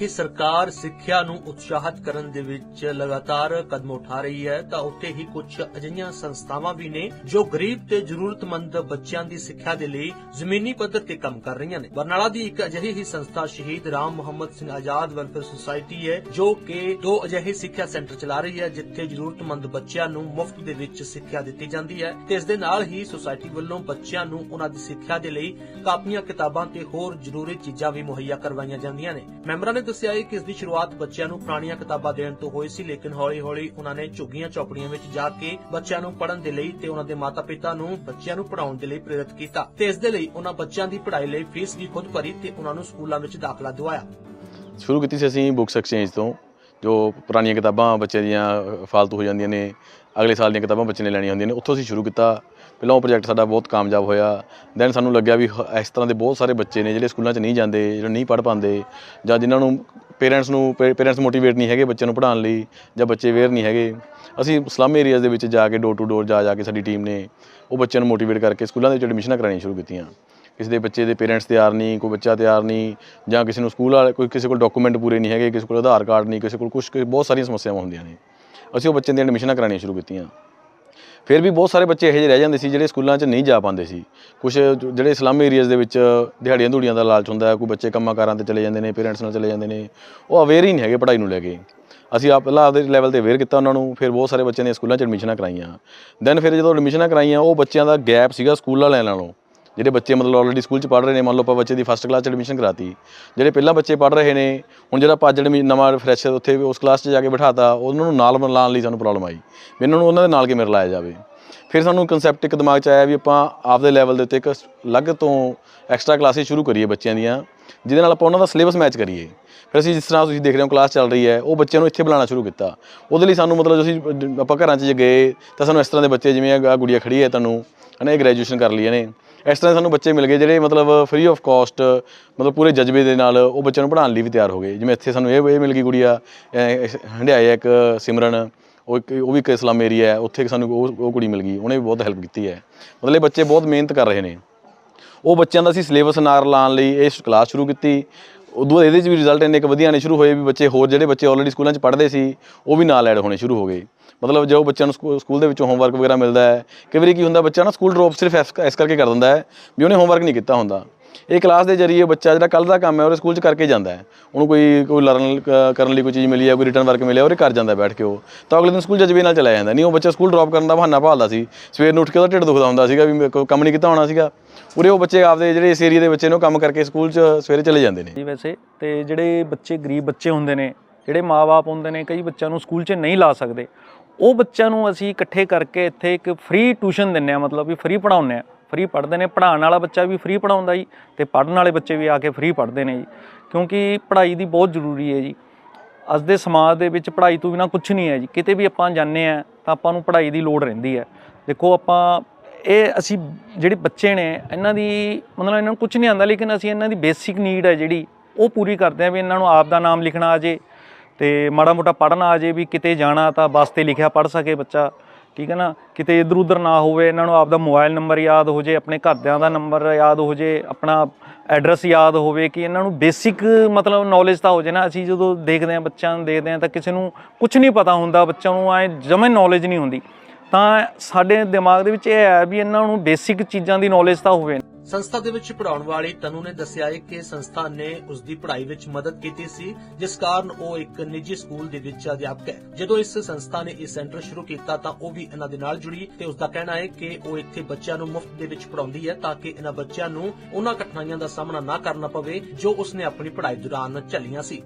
ਕਿ ਸਰਕਾਰ ਸਿੱਖਿਆ ਨੂੰ ਉਤਸ਼ਾਹਿਤ ਕਰਨ ਦੇ ਵਿੱਚ ਲਗਾਤਾਰ ਕਦਮ ਉਠਾ ਰਹੀ ਹੈ, ਤਾਂ ਉੱਥੇ ਹੀ ਕੁਝ ਅਜਿਹੀਆਂ ਸੰਸਥਾਵਾਂ ਵੀ ਨੇ ਜੋ ਗਰੀਬ ਤੇ ਜ਼ਰੂਰਤਮੰਦ ਬੱਚਿਆਂ ਦੀ ਸਿੱਖਿਆ ਦੇ ਲਈ ਜ਼ਮੀਨੀ ਪੱਧਰ ਤੇ ਕੰਮ ਕਰ ਰਹੀਆਂ ਨੇ। ਬਰਨਾਲਾ ਦੀ ਇੱਕ ਅਜਿਹੀ ਹੀ ਸੰਸਥਾ ਸ਼ਹੀਦ ਰਾਮ ਮੁਹੰਮਦ ਸਿੰਘ ਆਜ਼ਾਦ ਵੈਲਫੇਅਰ ਸੁਸਾਇਟੀ ਹੈ, ਜੋ ਕਿ ਦੋ ਅਜਿਹੇ ਸਿੱਖਿਆ ਸੈਂਟਰ ਚਲਾ ਰਹੀ ਹੈ, ਜਿੱਥੇ ਜ਼ਰੂਰਤਮੰਦ ਬੱਚਿਆਂ ਨੂੰ ਮੁਫਤ ਦੇ ਵਿੱਚ ਸਿੱਖਿਆ ਦਿੱਤੀ ਜਾਂਦੀ ਹੈ ਤੇ ਇਸ ਦੇ ਨਾਲ ਹੀ ਸੁਸਾਇਟੀ ਵੱਲੋਂ ਬੱਚਿਆਂ ਨੂੰ ਉਹਨਾਂ ਦੀ ਸਿੱਖਿਆ ਦੇ ਲਈ ਕਾਪੀਆਂ, ਕਿਤਾਬਾਂ ਤੇ ਹੋਰ ਜ਼ਰੂਰੀ ਚੀਜ਼ਾਂ ਵੀ ਮੁਹੱਈਆ ਕਰਵਾਈਆਂ ਜਾਂਦੀਆਂ ਨੇ। ਮੈਂਬਰਾਂ ਨੇ ਦੱਸਿਆ ਹੈ ਕਿ ਇਸ ਦੀ ਸ਼ੁਰੂਆਤ ਬੱਚਿਆਂ ਨੂੰ ਪੁਰਾਣੀਆਂ ਕਿਤਾਬਾਂ ਦੇਣ ਤੋਂ ਹੋਈ ਸੀ, ਲੇਕਿਨ ਹੌਲੀ-ਹੌਲੀ ਉਹਨਾਂ ਨੇ ਝੁੱਗੀਆਂ ਚੌਪੜੀਆਂ ਵਿੱਚ ਜਾ ਕੇ ਬੱਚਿਆਂ ਨੂੰ ਪੜ੍ਹਨ ਦੇ ਲਈ ਤੇ ਉਹਨਾਂ ਦੇ ਮਾਤਾ-ਪਿਤਾ ਨੂੰ ਬੱਚਿਆਂ ਨੂੰ ਪੜ੍ਹਾਉਣ ਦੇ ਲਈ ਪ੍ਰੇਰਿਤ ਕੀਤਾ ਤੇ ਇਸ ਦੇ ਲਈ ਉਹਨਾਂ ਬੱਚਿਆਂ ਦੀ ਪੜ੍ਹਾਈ ਲਈ ਫੀਸ ਵੀ ਖੁਦ ਭਰੀ ਤੇ ਉਹਨਾਂ ਨੂੰ ਸਕੂਲਾਂ ਵਿੱਚ ਦਾਖਲਾ ਦਿਵਾਇਆ। ਸ਼ੁਰੂ ਕੀਤੀ ਸੀ ਅਸੀਂ ਬੁੱਕਸ ਐਕਸਚੇਂਜ ਤੋਂ, ਜੋ ਪੁਰਾਣੀਆਂ ਕਿਤਾਬਾਂ ਬੱਚੇ ਦੀਆਂ ਫਾਲਤੂ ਹੋ ਜਾਂਦੀਆਂ ਨੇ, ਅਗਲੇ ਸਾਲ ਦੀਆਂ ਕਿਤਾਬਾਂ ਬੱਚੇ ਨੇ ਲੈਣੀਆਂ ਹੁੰਦੀਆਂ ਨੇ, ਉੱਥੋਂ ਅਸੀਂ ਸ਼ੁਰੂ ਕੀਤਾ। ਪਹਿਲਾਂ ਉਹ ਪ੍ਰੋਜੈਕਟ ਸਾਡਾ ਬਹੁਤ ਕਾਮਯਾਬ ਹੋਇਆ। ਦੈਨ ਸਾਨੂੰ ਲੱਗਿਆ ਵੀ ਇਸ ਤਰ੍ਹਾਂ ਦੇ ਬਹੁਤ ਸਾਰੇ ਬੱਚੇ ਨੇ ਜਿਹੜੇ ਸਕੂਲਾਂ 'ਚ ਨਹੀਂ ਜਾਂਦੇ, ਜਿਹੜੇ ਨਹੀਂ ਪੜ੍ਹ ਪਾਉਂਦੇ ਜਾਂ ਜਿਨ੍ਹਾਂ ਨੂੰ ਪੇਰੈਂਟਸ ਨੂੰ ਪੇਰੈਂਟਸ ਮੋਟੀਵੇਟ ਨਹੀਂ ਹੈਗੇ ਬੱਚਿਆਂ ਨੂੰ ਪੜ੍ਹਾਉਣ ਲਈ ਜਾਂ ਬੱਚੇ ਅਵੇਅਰ ਨਹੀਂ ਹੈਗੇ। ਅਸੀਂ ਸਲਮ ਏਰੀਆਜ਼ ਦੇ ਵਿੱਚ ਜਾ ਕੇ ਡੋਰ ਟੂ ਡੋਰ ਜਾ ਜਾ ਕੇ ਸਾਡੀ ਟੀਮ ਨੇ ਉਹ ਬੱਚਿਆਂ ਨੂੰ ਮੋਟੀਵੇਟ ਕਰਕੇ ਸਕੂਲਾਂ ਦੇ ਵਿੱਚ ਐਡਮਿਸ਼ਨਾਂ ਕਰਾਉਣੀਆਂ ਸ਼ੁਰੂ ਕੀਤੀਆਂ। ਕਿਸੇ ਦੇ ਬੱਚੇ ਦੇ ਪੇਰੈਂਟਸ ਤਿਆਰ ਨਹੀਂ, ਕੋਈ ਬੱਚਾ ਤਿਆਰ ਨਹੀਂ ਜਾਂ ਕਿਸੇ ਨੂੰ ਸਕੂਲ ਵਾਲੇ ਕੋਈ ਕਿਸੇ ਕੋਲ ਡਾਕੂਮੈਂਟ ਪੂਰੇ ਨਹੀਂ ਹੈਗੇ, ਕਿਸੇ ਕੋਲ ਆਧਾਰ ਕਾਰਡ ਨਹੀਂ, ਕਿਸੇ ਕੋਲ ਕੁਝ ਬਹੁਤ ਸਾਰੀਆਂ ਸਮੱਸਿਆਵਾਂ ਹੁੰਦੀਆਂ ਨੇ। ਅਸੀਂ ਉਹ ਬੱਚਿਆਂ ਦੀਆਂ ਐਡਮਿਸ਼ਨਾਂ ਕਰਾਉਣੀਆਂ ਸ਼ੁਰੂ ਕੀਤੀਆਂ। ਫਿਰ ਵੀ ਬਹੁਤ ਸਾਰੇ ਬੱਚੇ ਇਹੋ ਜਿਹੇ ਰਹਿ ਜਾਂਦੇ ਸੀ ਜਿਹੜੇ ਸਕੂਲਾਂ 'ਚ ਨਹੀਂ ਜਾ ਪਾਉਂਦੇ ਸੀ। ਕੁਝ ਜਿਹੜੇ ਸਲਮ ਏਰੀਆਜ਼ ਦੇ ਵਿੱਚ ਦਿਹਾੜੀਆਂ ਧੂੜੀਆਂ ਦਾ ਲਾਲਚ ਹੁੰਦਾ, ਕੋਈ ਬੱਚੇ ਕੰਮਾਂ ਕਾਰਾਂ ਤੇ ਚਲੇ ਜਾਂਦੇ ਨੇ, ਪੇਰੈਂਟਸ ਨਾਲ ਚਲੇ ਜਾਂਦੇ ਨੇ, ਉਹ ਅਵੇਅਰ ਹੀ ਨਹੀਂ ਹੈਗੇ ਪੜ੍ਹਾਈ ਨੂੰ ਲੈ ਕੇ। ਅਸੀਂ ਆਪ ਪਹਿਲਾਂ ਆਪਦੇ ਲੈਵਲ ਤੇ ਅਵੇਅਰ ਕੀਤਾ ਉਹਨਾਂ ਨੂੰ, ਫਿਰ ਬਹੁਤ ਸਾਰੇ ਬੱਚਿਆਂ ਨੇ ਸਕੂਲਾਂ 'ਚ ਐਡਮਿਸ਼ਨਾਂ ਕਰਾਈਆਂ। ਦੈਨ ਫਿਰ ਜਦੋਂ ਐਡਮਿਸ਼ਨਾਂ ਕਰਾਈਆਂ, ਉਹ ਬੱਚਿਆਂ ਦਾ ਗੈਪ ਸੀਗਾ ਸਕੂਲ ਵਾਲਿਆਂ ਨਾਲੋਂ। ਜਿਹੜੇ ਬੱਚੇ ਮਤਲਬ ਆਲਰੇਡੀ ਸਕੂਲ 'ਚ ਪੜ੍ਹ ਰਹੇ ਨੇ, ਮੰਨ ਲਓ ਆਪਾਂ ਬੱਚੇ ਦੀ ਫਸਟ ਕਲਾਸ 'ਚ ਐਡਮਿਸ਼ਨ ਕਰਾਤੀ, ਜਿਹੜੇ ਪਹਿਲਾਂ ਬੱਚੇ ਪੜ੍ਹ ਰਹੇ ਨੇ, ਹੁਣ ਜਿਹੜਾ ਆਪਾਂ ਜਿਹੜੇ ਨਵਾਂ ਫਰੈਸ਼ਰ ਉੱਥੇ ਉਸ ਕਲਾਸ 'ਚ ਜਾ ਕੇ ਬਿਠਾਤਾ, ਉਹਨਾਂ ਨੂੰ ਨਾਲ ਮਿਲਾਉਣ ਲਈ ਸਾਨੂੰ ਪ੍ਰੋਬਲਮ ਆਈ ਵੀ ਇਹਨਾਂ ਨੂੰ ਉਹਨਾਂ ਦੇ ਨਾਲ ਕਿਵੇਂ ਰਲਾਇਆ ਜਾਵੇ। ਫਿਰ ਸਾਨੂੰ ਕਨਸੈਪਟ ਇੱਕ ਦਿਮਾਗ 'ਚ ਆਇਆ ਵੀ ਆਪਾਂ ਆਪਦੇ ਲੈਵਲ ਦੇ ਉੱਤੇ ਇੱਕ ਅਲੱਗ ਤੋਂ ਐਕਸਟਰਾ ਕਲਾਸਿਸ ਸ਼ੁਰੂ ਕਰੀਏ ਬੱਚਿਆਂ ਦੀਆਂ, ਜਿਹਦੇ ਨਾਲ ਆਪਾਂ ਉਹਨਾਂ ਦਾ ਸਿਲੇਬਸ ਮੈਚ ਕਰੀਏ। ਫਿਰ ਅਸੀਂ ਜਿਸ ਤਰ੍ਹਾਂ ਤੁਸੀਂ ਦੇਖ ਰਹੇ ਹੋ ਕਲਾਸ ਚੱਲ ਰਹੀ ਹੈ, ਉਹ ਬੱਚਿਆਂ ਨੂੰ ਇੱਥੇ ਬੁਲਾਉਣਾ ਸ਼ੁਰੂ ਕੀਤਾ। ਉਹਦੇ ਲਈ ਸਾਨੂੰ ਮਤਲਬ ਅਸੀਂ ਆਪਾਂ ਘਰਾਂ 'ਚ ਜੇ ਗਏ ਤਾਂ ਸਾਨੂੰ ਇਸ ਤਰ੍ਹਾਂ ਦੇ ਬੱਚੇ ਜਿਵੇਂ ਆ ਗੁੜੀਆ ਖੜੀ ਹੈ ਤੁਹਾਨੂੰ, ਹਨਾ, ਇਹ ਗ੍ਰੈਜੂਏਸ਼ਨ ਕਰ ਲਈ ਇਹਨੇ ਇਸ ਤਰ੍ਹਾਂ ਸਾਨੂੰ ਬੱਚੇ ਮਿਲ ਗਏ ਜਿਹੜੇ ਮਤਲਬ ਫ੍ਰੀ ਆਫ ਕਾਸਟ ਮਤਲਬ ਪੂਰੇ ਜਜ਼ਬੇ ਦੇ ਨਾਲ ਉਹ ਬੱਚਿਆਂ ਨੂੰ ਪੜ੍ਹਾਉਣ ਲਈ ਵੀ ਤਿਆਰ ਹੋ ਗਏ। ਜਿਵੇਂ ਇੱਥੇ ਸਾਨੂੰ ਇਹ ਇਹ ਮਿਲ ਗਈ ਗੁੜੀਆ ਅਹ, ਹੰਡਿਆਏ ਇੱਕ ਸਿਮਰਨ ਉਹ ਉਹ ਵੀ ਇੱਕ ਇਸਲਾਮ ਏਰੀਆ ਹੈ ਉੱਥੇ ਸਾਨੂੰ ਉਹ ਉਹ ਕੁੜੀ ਮਿਲ ਗਈ ਉਹਨੇ ਵੀ ਬਹੁਤ ਹੈਲਪ ਕੀਤੀ ਹੈ। ਮਤਲਬ ਇਹ ਬੱਚੇ ਬਹੁਤ ਮਿਹਨਤ ਕਰ ਰਹੇ ਨੇ। ਉਹ ਬੱਚਿਆਂ ਦਾ ਅਸੀਂ ਸਿਲੇਬਸ ਨਾਲ ਲਾਉਣ ਲਈ ਇਹ ਕਲਾਸ ਸ਼ੁਰੂ ਕੀਤੀ। ਉਦੋਂ ਇਹਦੇ 'ਚ ਵੀ ਰਿਜ਼ਲਟ ਇੰਨੇ ਕੁ ਵਧੀਆ ਆਉਣੇ ਸ਼ੁਰੂ ਹੋਏ ਵੀ ਬੱਚੇ ਹੋਰ ਜਿਹੜੇ ਬੱਚੇ ਆਲਰੇਡੀ ਸਕੂਲਾਂ 'ਚ ਪੜ੍ਹਦੇ ਸੀ ਉਹ ਵੀ ਨਾਲ ਐਡ ਹੋਣੇ ਸ਼ੁਰੂ ਹੋ ਗਏ। ਮਤਲਬ ਜੋ ਬੱਚਿਆਂ ਨੂੰ ਸਕੂ- ਸਕੂਲ ਦੇ ਵਿੱਚੋਂ ਹੋਮਵਰਕ ਵਗੈਰਾ ਮਿਲਦਾ ਹੈ, ਕਈ ਵਾਰੀ ਕੀ ਹੁੰਦਾ ਬੱਚਾ ਨਾ ਸਕੂਲ ਡ੍ਰੌਪ ਸਿਰਫ ਇਸ ਕਰਕੇ ਕਰ ਦਿੰਦਾ ਹੈ ਵੀ ਉਹਨੇ ਹੋਮਵਰਕ ਨਹੀਂ ਕੀਤਾ ਹੁੰਦਾ। ਇਹ ਕਲਾਸ ਦੇ ਜਰੀਏ ਬੱਚਾ ਜਿਹੜਾ ਕੱਲ ਦਾ ਕੰਮ ਹੈ ਉਹ ਸਕੂਲ 'ਚ ਕਰਕੇ ਜਾਂਦਾ ਹੈ। ਉਹਨੂੰ ਕੋਈ ਕੋਈ ਲਰਨ ਕਰਨ ਲਈ ਕੋਈ ਚੀਜ਼ ਮਿਲੀ ਹੈ, ਕੋਈ ਰਿਟਰਨ ਵਰਕ ਮਿਲਿਆ ਉਹ ਕਰ ਜਾਂਦਾ ਬੈਠ ਕੇ ਉਹ। ਤਾਂ ਅਗਲੇ ਦਿਨ ਸਕੂਲ ਜਜ਼ਬੇ ਨਾਲ ਚਲਾ ਜਾਂਦਾ। ਨਹੀਂ, ਉਹ ਬੱਚਾ ਸਕੂਲ ਡ੍ਰੌਪ ਕਰਨ ਦਾ ਬਹਾਨਾ ਭਾਲਦਾ ਸੀ। ਸਵੇਰ ਨੂੰ ਉੱਠ ਕੇ ਉਹਦਾ ਢਿੱਡ ਦੁਖਦਾ ਹੁੰਦਾ ਸੀਗਾ ਵੀ ਕੋਈ ਕੰਮ ਨਹੀਂ ਕੀਤਾ ਹੋਣਾ ਸੀਗਾ। ਉਰੇ ਉਹ ਬੱਚੇ ਆਪਦੇ ਜਿਹੜੇ ਇਸ ਏਰੀਆ ਦੇ ਬੱਚੇ ਨੇ, ਉਹ ਕੰਮ ਕਰਕੇ ਸਕੂਲ 'ਚ ਸਵੇਰੇ ਚਲੇ ਜਾਂਦੇ ਨੇ। ਜੀ ਵੈਸੇ ਤੇ ਜਿਹੜੇ ਬੱਚੇ ਗਰੀਬ ਬੱਚੇ ਹੁੰਦੇ ਨੇ, ਜਿਹੜੇ ਮਾਪੇ ਹੁੰਦੇ ਨੇ, ਕਈ ਬੱਚਿਆਂ ਨੂੰ ਸਕੂਲ 'ਚ ਨਹੀਂ ਲਾ ਸਕਦੇ। ਉਹ ਬੱਚਿਆਂ ਨੂੰ ਅਸੀਂ ਇਕੱਠੇ ਕਰਕੇ ਇੱਥੇ ਇੱਕ ਫ੍ਰੀ ਟਿਊਸ਼ਨ ਦਿੰਨੇ ਆ ਮਤਲਬ ਵੀ ਫ੍ਰੀ ਪੜਾਉਂਦੇ ਆ ਫ੍ਰੀ ਪੜ੍ਹਦੇ ਨੇ, ਪੜ੍ਹਾਉਣ ਵਾਲਾ ਬੱਚਾ ਵੀ ਫ੍ਰੀ ਪੜਾਉਂਦਾ ਜੀ ਤੇ ਪੜ੍ਹਨ ਵਾਲੇ ਬੱਚੇ ਵੀ ਆ ਕੇ ਫ੍ਰੀ ਪੜ੍ਹਦੇ ਨੇ ਜੀ। ਕਿਉਂਕਿ ਪੜ੍ਹਾਈ ਦੀ ਬਹੁਤ ਜ਼ਰੂਰੀ ਹੈ ਜੀ। ਅੱਜ ਦੇ ਸਮਾਜ ਦੇ ਵਿੱਚ ਪੜ੍ਹਾਈ ਤੋਂ ਬਿਨਾ ਕੁਝ ਨਹੀਂ ਹੈ ਜੀ। ਕਿਤੇ ਵੀ ਆਪਾਂ ਜਾਂਦੇ ਆ ਤਾਂ ਆਪਾਂ ਨੂੰ ਪੜ੍ਹਾਈ ਦੀ ਲੋੜ ਰਹਿੰਦੀ ਹੈ। ਦੇਖੋ ਆਪਾਂ, ਇਹ ਅਸੀਂ ਜਿਹੜੇ ਬੱਚੇ ਨੇ, ਇਹਨਾਂ ਦੀ ਮਤਲਬ ਇਹਨਾਂ ਨੂੰ ਕੁਝ ਨਹੀਂ ਆਉਂਦਾ, ਲੇਕਿਨ ਅਸੀਂ ਇਹਨਾਂ ਦੀ ਬੇਸਿਕ ਨੀਡ ਹੈ ਜਿਹੜੀ, ਉਹ ਪੂਰੀ ਕਰਦੇ ਆ ਵੀ ਇਹਨਾਂ ਨੂੰ ਆਪ ਦਾ ਨਾਮ ਲਿਖਣਾ ਆ ਜੇ। ਤੇ ਮਾੜਾ ਮੋਟਾ ਪੜ੍ਹਨਾ ਆ ਜੇ ਵੀ ਕਿਤੇ ਜਾਣਾ ਤਾਂ ਬੱਸ ਤੇ ਲਿਖਿਆ ਪੜ੍ਹ ਸਕੇ ਬੱਚਾ, ਠੀਕ ਹੈ ਨਾ? ਕਿਤੇ ਇਧਰ ਉਧਰ ਨਾ ਹੋਵੇ, ਇਹਨਾਂ ਨੂੰ ਆਪਦਾ ਮੋਬਾਈਲ ਨੰਬਰ ਯਾਦ ਹੋ ਜੇ, ਆਪਣੇ ਘਰਦਿਆਂ ਦਾ ਨੰਬਰ ਯਾਦ ਹੋ ਜੇ, ਆਪਣਾ ਐਡਰੈਸ ਯਾਦ ਹੋਵੇ ਕਿ ਇਹਨਾਂ ਨੂੰ ਬੇਸਿਕ ਮਤਲਬ ਨੌਲੇਜ ਤਾਂ ਹੋ ਜੇ ਨਾ, ਅਸੀਂ ਜਦੋਂ ਦੇਖਦੇ ਹਾਂ ਬੱਚਿਆਂ ਨੂੰ ਦੇਖਦੇ ਹਾਂ ਤਾਂ ਕਿਸੇ ਨੂੰ ਕੁਝ ਨਹੀਂ ਪਤਾ ਹੁੰਦਾ, ਬੱਚਿਆਂ ਨੂੰ ਐ ਜਮੇ ਨੌਲੇਜ ਨਹੀਂ ਹੁੰਦੀ। ਤਾਂ ਸਾਡੇ ਦਿਮਾਗ ਦੇ ਵਿੱਚ ਇਹ ਹੈ ਵੀ ਇਹਨਾਂ ਨੂੰ ਬੇਸਿਕ ਚੀਜ਼ਾਂ ਦੀ ਨੌਲੇਜ ਤਾਂ ਹੋਵੇ। ਸੰਸਥਾ ਦੇ ਵਿੱਚ ਪੜਾਉਣ ਵਾਲੀ ਤਨੂ ਨੇ ਦੱਸਿਆ ਹੈ ਕਿ ਸੰਸਥਾ ਨੇ ਉਸ ਦੀ ਪੜ੍ਹਾਈ ਵਿੱਚ ਮਦਦ ਕੀਤੀ ਸੀ, ਜਿਸ ਕਾਰਨ ਉਹ ਇੱਕ ਨਿੱਜੀ ਸਕੂਲ ਦੇ ਵਿੱਚ ਅਧਿਆਪਕ ਹੈ। ਜਦੋਂ ਇਸ ਸੰਸਥਾ ਨੇ ਇਹ ਸੈਂਟਰ ਸ਼ੁਰੂ ਕੀਤਾ ਤਾਂ ਉਹ ਵੀ ਇਹਨਾਂ ਦੇ ਨਾਲ ਜੁੜੀ ਤੇ ਉਸ ਦਾ ਕਹਿਣਾ ਹੈ ਕਿ ਉਹ ਇੱਥੇ ਬੱਚਿਆਂ ਨੂੰ ਮੁਫਤ ਦੇ ਵਿੱਚ ਪੜਾਉਂਦੀ ਹੈ ਤਾਂ ਕਿ ਇਹਨਾਂ ਬੱਚਿਆਂ ਨੂੰ ਉਹਨਾਂ ਕਠਿਨਾਈਆਂ ਦਾ ਸਾਹਮਣਾ ਨਾ ਕਰਨਾ ਪਵੇ, ਜੋ ਉਸਨੇ ਆਪਣੀ ਪੜ੍ਹਾਈ ਦੌਰਾਨ ਝੱਲੀਆਂ ਸੀ।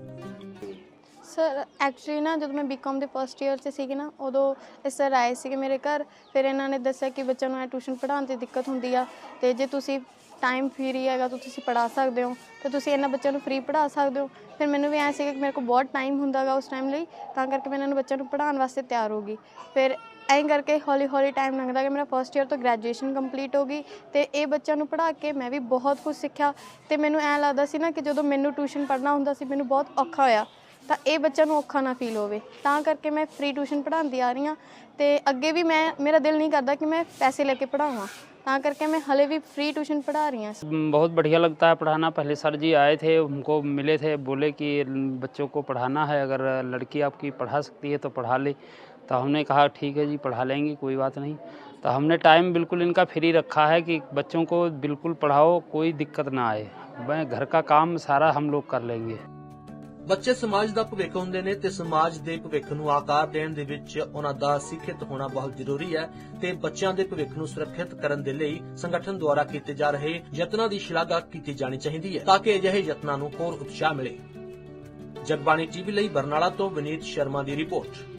ਸਰ ਐਕਚੁਅਲੀ ਨਾ ਜਦੋਂ ਮੈਂ ਬੀਕਾਮ ਦੇ ਫਸਟ ਇਅਰ 'ਚ ਸੀਗੀ ਨਾ, ਉਦੋਂ ਇਹ ਸਰ ਆਏ ਸੀਗੇ ਮੇਰੇ ਘਰ। ਫਿਰ ਇਹਨਾਂ ਨੇ ਦੱਸਿਆ ਕਿ ਬੱਚਿਆਂ ਨੂੰ ਇਹ ਟਿਊਸ਼ਨ ਪੜ੍ਹਾਉਣ 'ਤੇ ਦਿੱਕਤ ਹੁੰਦੀ ਆ ਤੇ ਜੇ ਤੁਸੀਂ ਟਾਈਮ ਫ੍ਰੀ ਹੈਗਾ ਤਾਂ ਤੁਸੀਂ ਪੜ੍ਹਾ ਸਕਦੇ ਹੋ ਤੇ ਤੁਸੀਂ ਇਹਨਾਂ ਬੱਚਿਆਂ ਨੂੰ ਫ੍ਰੀ ਪੜ੍ਹਾ ਸਕਦੇ ਹੋ। ਫਿਰ ਮੈਨੂੰ ਵੀ ਐਂ ਸੀਗਾ ਕਿ ਮੇਰੇ ਕੋਲ ਬਹੁਤ ਟਾਈਮ ਹੁੰਦਾਗਾ ਉਸ ਟਾਈਮ ਲਈ, ਤਾਂ ਕਰਕੇ ਮੈਂ ਇਹਨਾਂ ਨੂੰ ਬੱਚਿਆਂ ਨੂੰ ਪੜ੍ਹਾਉਣ ਵਾਸਤੇ ਤਿਆਰ ਹੋ ਗਈ। ਫਿਰ ਐਂ ਕਰਕੇ ਹੌਲੀ ਹੌਲੀ ਟਾਈਮ ਲੰਘਦਾ ਗਿਆ, ਮੇਰਾ ਫਸਟ ਇਅਰ ਤੋਂ ਗ੍ਰੈਜੂਏਸ਼ਨ ਕੰਪਲੀਟ ਹੋ ਗਈ ਤੇ ਇਹ ਬੱਚਿਆਂ ਨੂੰ ਪੜ੍ਹਾ ਕੇ ਮੈਂ ਵੀ ਬਹੁਤ ਕੁਝ ਸਿੱਖਿਆ ਤੇ ਮੈਨੂੰ ਐਂ ਲੱਗਦਾ ਸੀ ਨਾ ਕਿ ਜਦੋਂ ਮੈਨੂੰ ਟਿਊਸ਼ਨ ਪੜ੍ਹਨਾ ਹੁੰਦਾ ਸੀ, ਮੈਨੂੰ ਬਹੁਤ ਔਖਾ ਹੋਇਆ। ਤਾਂ ਇਹ ਬੱਚਿਆਂ ਨੂੰ ਔਖਾ ਨਾ ਫੀਲ ਹੋਵੇ ਤਾਂ ਕਰਕੇ ਮੈਂ ਫ੍ਰੀ ਟਿਊਸ਼ਨ ਪੜ੍ਹਾਉਂਦੀ ਆ ਰਹੀ ਹਾਂ ਤੇ ਅੱਗੇ ਵੀ ਮੈਂ ਮੇਰਾ ਦਿਲ ਨਹੀਂ ਕਰਦਾ ਕਿ ਮੈਂ ਪੈਸੇ ਲੈ ਕੇ ਪੜ੍ਹਾਵਾਂ ਤਾਂ ਕਰਕੇ ਮੈਂ ਹਲੇ ਵੀ ਫ੍ਰੀ ਟਿਊਸ਼ਨ ਪੜ੍ਹਾ ਰਹੀ ਹਾਂ बहुत बढ़िया लगता है पढ़ाना पहले सर जी आए थे हमको मिले थे बोले कि बच्चों को पढ़ाना है अगर लड़की आपकी पढ़ा सकती है तो पढ़ा ले तो हमने कहा ठीक है जी पढ़ा लेंगे कोई बात नहीं तो हमने टाइम बिल्कुल इनका फ्री रखा है कि बच्चों को बिल्कुल पढ़ाओ कोई दिक्कत ना आए मैं घर का काम सारा हम लोग कर लेंगे ਬੱਚੇ ਸਮਾਜ ਦਾ ਭਵਿੱਖ ਹੁੰਦੇ ਨੇ ਤੇ ਸਮਾਜ ਦੇ ਭਵਿੱਖ ਨੂੰ ਆਕਾਰ ਦੇਣ ਦੇ ਵਿੱਚ ਉਹਨਾਂ ਦਾ ਸਿੱਖਿਅਤ ਹੋਣਾ ਬਹੁਤ ਜ਼ਰੂਰੀ ਹੈ ਤੇ ਬੱਚਿਆਂ ਦੇ ਭਵਿੱਖ ਨੂੰ ਸੁਰੱਖਿਅਤ ਕਰਨ ਦੇ ਲਈ ਸੰਗਠਨ ਦੁਆਰਾ ਕੀਤੇ ਜਾ ਰਹੇ ਯਤਨਾਂ ਦੀ ਸ਼ਲਾਘਾ ਕੀਤੀ ਜਾਣੀ ਚਾਹੀਦੀ ਹੈ ਤਾਂ ਕਿ ਅਜਿਹੇ ਯਤਨਾਂ ਨੂੰ ਹੋਰ ਉਤਸ਼ਾਹ ਮਿਲੇ। ਜਗਬਾਣੀ ਟੀਵੀ ਲਈ ਬਰਨਾਲਾ ਤੋਂ ਵਿਨੀਤ ਸ਼ਰਮਾ ਦੀ ਰਿਪੋਰਟ।